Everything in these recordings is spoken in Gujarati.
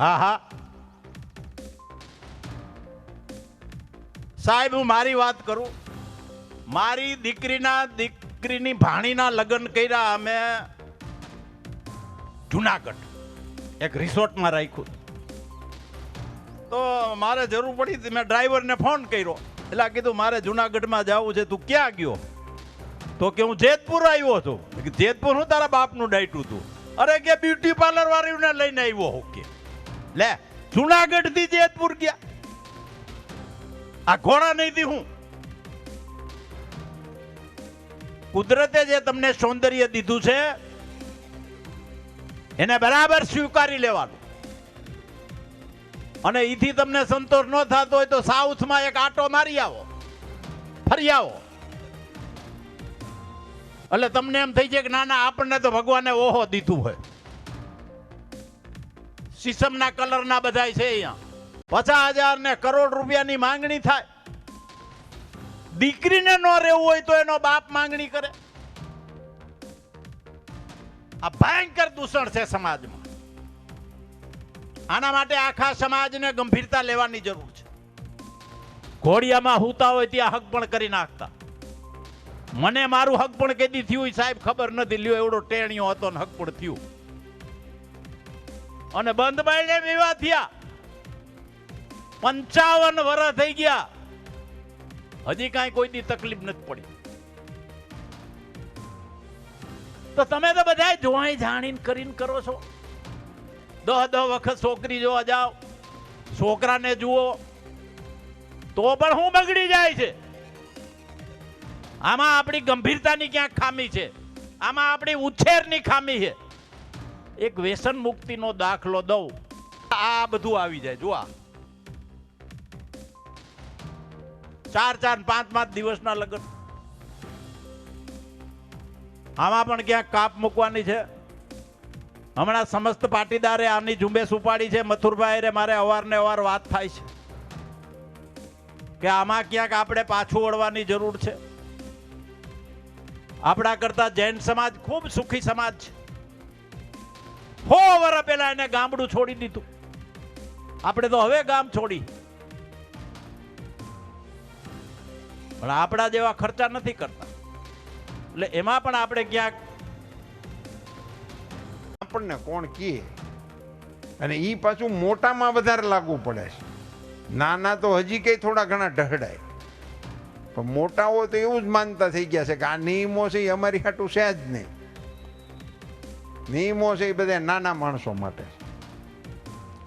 હા હા સાહેબ, હું મારી વાત કરું. મારી દીકરીના દીકરીની ભાણીના લગ્ન કર્યા અમે જુનાગઢ, એક રિસોર્ટમાં રાખ્યું. તો મારે જરૂર પડી હતી, મેં ડ્રાઈવરને ફોન કર્યો. એટલે કીધું, મારે જુનાગઢમાં જવું છે, તું ક્યાં ગયો? તો કે, હું જેતપુર આવ્યો છું. જેતપુર હું તારા બાપનું ડાયટું હતું અરે કે, બ્યુટી પાર્લર વાળીને લઈને આવ્યો હું કે. લે જુનાગઢથી જેતપુર ગયા. આ ઘોડા નહીં દી હું. કુદરતે જે તમને સૌંદર્ય દીધું છે, એને બરાબર સ્વીકારી લેવાનું. અને એથી તમને સંતોષ ન થતો હોય તો સાઉથમાં એક આટો મારી આવો. ફરી આવો. એટલે તમને એમ થઈ જાય કે ના ના, આપણને તો ભગવાને ઓહો દીધું હોય. સીસમના કલરના બધા છે અહીંયા. પચાસ હજાર ને કરોડ રૂપિયાની માંગણી થાય. દીકરીને ન રહેવું હોય તો એનો બાપ માંગણી કરે. આ ભયંકર દૂષણ છે સમાજમાં. આના માટે આખા સમાજને ગંભીરતા લેવાની જરૂર છે. ઘોડિયામાં હુતા હોય ત્યાં હક પણ કરી નાખતા. મને મારું હક પણ કેદી થયું સાહેબ ખબર નથી, લ્યો, એવડો ટેણીયો હતો ને હક પણ થયું. અને બંધ બાઈને વિવાહ થયા. પંચાવન વર્ષ થઈ ગયા. હજી કાંઈ કોઈની તકલીફ નથી પડી. તો તમે તો બધા જોવાય જાણીને કરીને કરો છો. દહ દહ વખત છોકરી જોવા જાઓ. છોકરાને જુઓ. તો પણ હું બગડી જાય છે. આમાં આપણી ગંભીરતાની ક્યાંક ખામી છે. આમાં આપણી ઉછેરની ખામી છે. એક વ્યસન મુક્તિનો દાખલો દઉં. આ બધું આવી જાય, જુઓ ચાર ચાર, પાંચ પાંચ દિવસના લગ્ન. આમાં પણ ક્યાંક કાપ મૂકવાની છે. હમણાં સમસ્ત પાટીદારે આની ઝુંબેશ ઉપાડી છે. મથુરભાઈ રે મારે અવારને અવાર વાત થાય છે. કે આમાં ક્યાંક આપણે પાછું વળવાની જરૂર છે. આપણા કરતા જૈન સમાજ ખૂબ સુખી સમાજ છે. હો વર્ષ પહેલા એને ગામડું છોડી દીધું. આપણે તો હવે ગામ છોડી. પણ આપણા જેવા ખર્ચા નથી કરતા. એટલે એમાં પણ આપણે ક્યાંક આપણને કોણ કહે? અને એ પાછું મોટામાં વધારે લાગુ પડે છે. નાના તો હજી કઈ થોડા ઘણા ઢહડાય. પણ મોટાઓ તો એવું જ માનતા થઈ ગયા છે કે આ નિયમો છે એ અમારી હાટું છે જ નહીં. નિયમો છે એ બધા નાના માણસો માટે.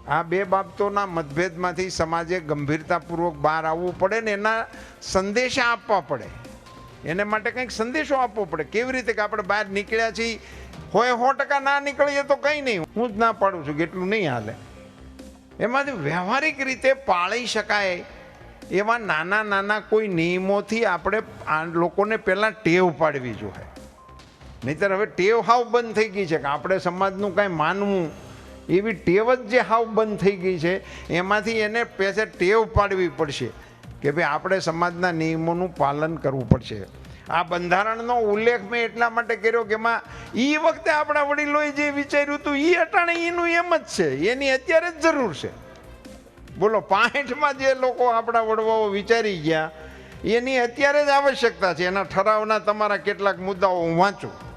આ બે બાબતોના મતભેદમાંથી સમાજે ગંભીરતાપૂર્વક બહાર આવવું પડે ને એના સંદેશા આપવા પડે. એને માટે કંઈક સંદેશો આપવો પડે. કેવી રીતે કે આપણે બહાર નીકળ્યા છીએ, હોય સો ટકા ના નીકળીએ તો કંઈ નહીં. હું જ ના પાડું છું કે એટલું નહીં હાલે. એમાંથી વ્યવહારિક રીતે પાળી શકાય એવા નાના નાના કોઈ નિયમોથી આપણે લોકોને પહેલાં ટેવ પાડવી જોઈએ. નહીતર હવે ટેવ હાવ બંધ થઈ ગઈ છે કે આપણે સમાજનું કાંઈ માનવું, એવી ટેવ જ જે હાવ બંધ થઈ ગઈ છે, એમાંથી એને પેસે ટેવ પાડવી પડશે કે ભાઈ આપણે સમાજના નિયમોનું પાલન કરવું પડશે. આ બંધારણનો ઉલ્લેખ મેં એટલા માટે કર્યો કે એમાં એ વખતે આપણા વડીલોએ જે વિચાર્યું હતું એ અટાણે એનું એમ જ છે, એની અત્યારે જ જરૂર છે. બોલો, પાંઠમાં જે લોકો આપણા વડવાઓ વિચારી ગયા, એની અત્યારે જ આવશ્યકતા છે. એના ઠરાવના તમારા કેટલાક મુદ્દાઓ હું વાંચું.